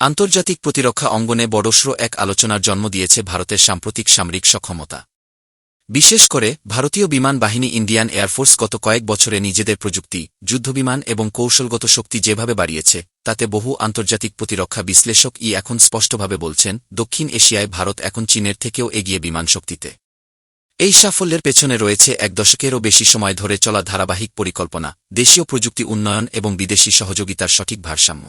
আন্তর্জাতিক প্রতিরক্ষা অঙ্গনে বড়সড় এক আলোচনার জন্ম দিয়েছে ভারতের সাম্প্রতিক সামরিক সক্ষমতা। বিশেষ করে, ভারতীয় বিমান বাহিনী ইন্ডিয়ান এয়ারফোর্স গত কয়েক বছরে নিজেদের প্রযুক্তি, যুদ্ধবিমান এবং কৌশলগত শক্তি যেভাবে বাড়িয়েছে, তাতে বহু আন্তর্জাতিক প্রতিরক্ষা বিশ্লেষক ই এখন স্পষ্টভাবে বলছেন, দক্ষিণ এশিয়ায় ভারত এখন চীনের থেকেও এগিয়ে বিমান শক্তিতে। এই সাফল্যের পেছনে রয়েছে এক দশকেরও বেশি সময় ধরে চলা ধারাবাহিক পরিকল্পনা, দেশীয় প্রযুক্তি উন্নয়ন এবং বিদেশি সহযোগিতার সঠিক ভারসাম্য।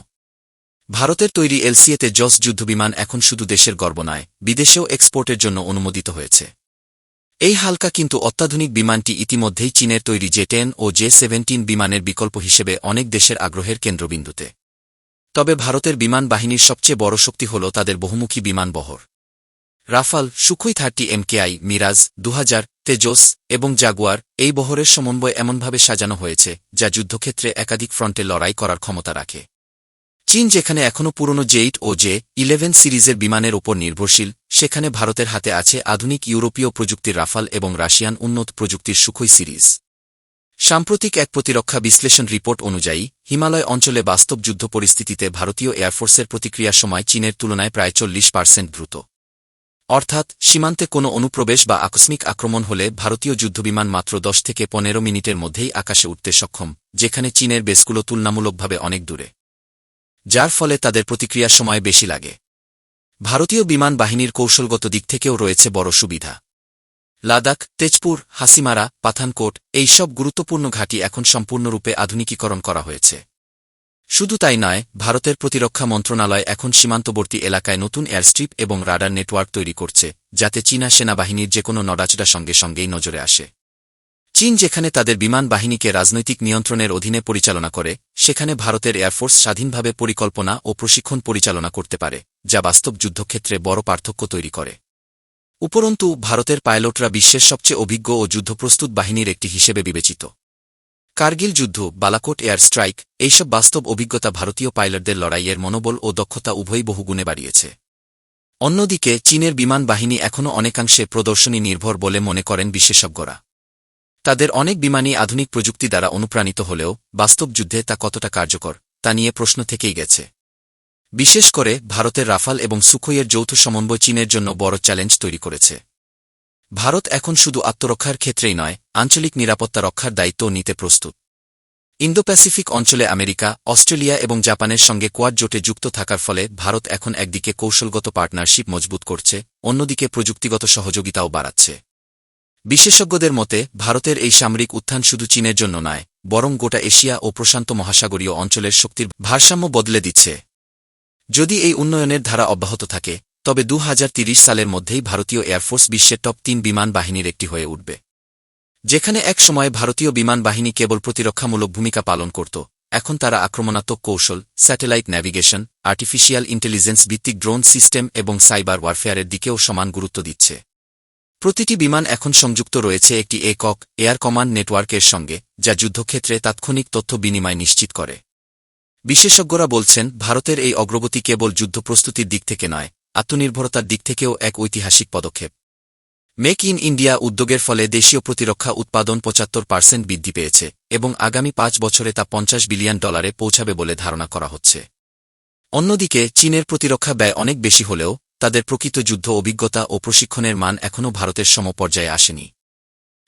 ভারতের তৈরি এলসিএতে জস যুদ্ধবিমান এখন শুধু দেশের গর্ব নয়, বিদেশেও এক্সপোর্টের জন্য অনুমোদিত হয়েছে। এই হালকা কিন্তু অত্যাধুনিক বিমানটি ইতিমধ্যেই চীনের তৈরি জে টেন ও জে সেভেন্টিন বিমানের বিকল্প হিসেবে অনেক দেশের আগ্রহের কেন্দ্রবিন্দুতে। তবে ভারতের বিমান বাহিনীর সবচেয়ে বড় শক্তি হল তাদের বহুমুখী বিমান বহর। Rafale, Sukhoi thirty MKI Mirage দু হাজার তেজস এবং জাগুয়ার এই বহরের সমন্বয় এমনভাবে সাজানো হয়েছে, যা যুদ্ধক্ষেত্রে একাধিক ফ্রন্টে লড়াই করার ক্ষমতা রাখে। চীন যেখানে এখনও পুরনো জেইট ও জে ইলেভেন সিরিজের বিমানের ওপর নির্ভরশীল, সেখানে ভারতের হাতে আছে আধুনিক ইউরোপীয় প্রযুক্তির রাফাল এবং রাশিয়ান উন্নত প্রযুক্তির সুখই সিরিজ। সাম্প্রতিক এক প্রতিরক্ষা বিশ্লেষণ রিপোর্ট অনুযায়ী, হিমালয় অঞ্চলে বাস্তব যুদ্ধ পরিস্থিতিতে ভারতীয় এয়ারফোর্সের প্রতিক্রিয়ার সময় চীনের তুলনায় প্রায় চল্লিশ পার্সেন্ট দ্রুত। অর্থাৎ, সীমান্তে কোনো অনুপ্রবেশ বা আকস্মিক আক্রমণ হলে ভারতীয় যুদ্ধবিমান মাত্র দশ থেকে পনেরো মিনিটের মধ্যেই আকাশে উঠতে সক্ষম, যেখানে চীনের বেসগুলো তুলনামূলকভাবে অনেক দূরে। যার ফলে তাদের প্রতিক্রিয়ার সময় বেশি লাগে। ভারতীয় বিমান বাহিনীর কৌশলগত দিক থেকেও রয়েছে বড় সুবিধা। লাদাখ, তেজপুর, হাসিমারা, পাথানকোট, এই সব গুরুত্বপূর্ণ ঘাঁটি এখন সম্পূর্ণরূপে আধুনিকীকরণ করা হয়েছে। শুধু তাই নয়, ভারতের প্রতিরক্ষা মন্ত্রণালয় এখন সীমান্তবর্তী এলাকায় নতুন এয়ারস্ট্রিপ এবং রাডার নেটওয়ার্ক তৈরি করছে, যাতে চীনা সেনাবাহিনীর যে কোনো নড়াচড়া সঙ্গে সঙ্গেই নজরে আসে। চীন যেখানে তাদের বিমান বাহিনীকে রাজনৈতিক নিয়ন্ত্রণের অধীনে পরিচালনা করে, সেখানে ভারতের এয়ারফোর্স স্বাধীনভাবে পরিকল্পনা ও প্রশিক্ষণ পরিচালনা করতে পারে, যা বাস্তব যুদ্ধক্ষেত্রে বড় পার্থক্য তৈরি করে। উপরন্তু, ভারতের পাইলটরা বিশ্বের সবচেয়ে অভিজ্ঞ ও যুদ্ধপ্রস্তুত বাহিনীর একটি হিসেবে বিবেচিত। কার্গিল যুদ্ধ, বালাকোট এয়ার স্ট্রাইক, এইসব বাস্তব অভিজ্ঞতা ভারতীয় পাইলটদের লড়াইয়ের মনোবল ও দক্ষতা উভয়ই বহুগুণে বাড়িয়েছে। অন্যদিকে, চীনের বিমান বাহিনী এখনও অনেকাংশে প্রদর্শনী নির্ভর বলে মনে করেন বিশেষজ্ঞরা। তাদের অনেক বিমানই আধুনিক প্রযুক্তি দ্বারা অনুপ্রাণিত হলেও বাস্তব যুদ্ধে তা কতটা কার্যকর, তা নিয়ে প্রশ্ন থেকেই গেছে। বিশেষ করে ভারতের রাফাল এবং সুখইয়ের যৌথ সমন্বয় চীনের জন্য বড় চ্যালেঞ্জ তৈরি করেছে। ভারত এখন শুধু আত্মরক্ষার ক্ষেত্রেই নয়, আঞ্চলিক নিরাপত্তা রক্ষার দায়িত্ব নিতে প্রস্তুত। ইন্দো প্যাসিফিক অঞ্চলে আমেরিকা, অস্ট্রেলিয়া এবং জাপানের সঙ্গে কোয়াড জোটে যুক্ত থাকার ফলে ভারত এখন একদিকে কৌশলগত পার্টনারশিপ মজবুত করছে, অন্যদিকে প্রযুক্তিগত সহযোগিতাও বাড়াচ্ছে। বিশেষজ্ঞদের মতে, ভারতের এই সামরিক উত্থান শুধু চীনের জন্য নয়, বরং গোটা এশিয়া ও প্রশান্ত মহাসাগরীয় অঞ্চলের শক্তির ভারসাম্য বদলে দিচ্ছে। যদি এই উন্নয়নের ধারা অব্যাহত থাকে, তবে দু সালের মধ্যেই ভারতীয় এয়ারফোর্স বিশ্বের টপ তিন বিমান বাহিনীর একটি হয়ে উঠবে। যেখানে এক সময় ভারতীয় বিমান বাহিনী কেবল প্রতিরক্ষামূলক ভূমিকা পালন করত, এখন তারা আক্রমণাত্মক কৌশল, স্যাটেলাইট ন্যাভিগেশন, আর্টিফিশিয়াল ইন্টেলিজেন্স ভিত্তিক ড্রোন সিস্টেম এবং সাইবার ওয়ারফেয়ারের দিকেও সমান গুরুত্ব দিচ্ছে। প্রতিটি বিমান এখন সংযুক্ত রয়েছে একটি একক এয়ার কমান্ড নেটওয়ার্কের সঙ্গে, যা যুদ্ধক্ষেত্রে তাৎক্ষণিক তথ্য বিনিময় নিশ্চিত করে। বিশেষজ্ঞরা বলছেন, ভারতের এই অগ্রগতি কেবল যুদ্ধপ্রস্তুতির দিক থেকে নয়, আত্মনির্ভরতার দিক থেকেও এক ঐতিহাসিক পদক্ষেপ। মেক ইন ইন্ডিয়া উদ্যোগের ফলে দেশীয় প্রতিরক্ষা উৎপাদন পঁচাত্তর পার্সেন্ট বৃদ্ধি পেয়েছে এবং আগামী পাঁচ বছরে তা পঞ্চাশ বিলিয়ন ডলারে পৌঁছাবে বলে ধারণা করা হচ্ছে। অন্যদিকে, চীনের প্রতিরক্ষা ব্যয় অনেক বেশি হলেও তাদের প্রকৃত যুদ্ধ অভিজ্ঞতা ও প্রশিক্ষণের মান এখনও ভারতের সমপর্যায়ে আসেনি।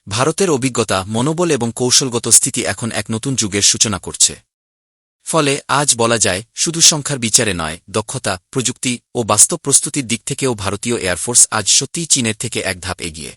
ভারতের অভিজ্ঞতা, মনোবল এবং কৌশলগত স্থিতি এখন এক নতুন যুগের সূচনা করছে। ফলে আজ বলা যায়, শুধু সংখ্যার বিচারে নয়, দক্ষতা, প্রযুক্তি ও বাস্তব প্রস্তুতির দিক থেকেও ভারতীয় এয়ারফোর্স আজ সত্যিই চীনের থেকে এক ধাপ এগিয়ে।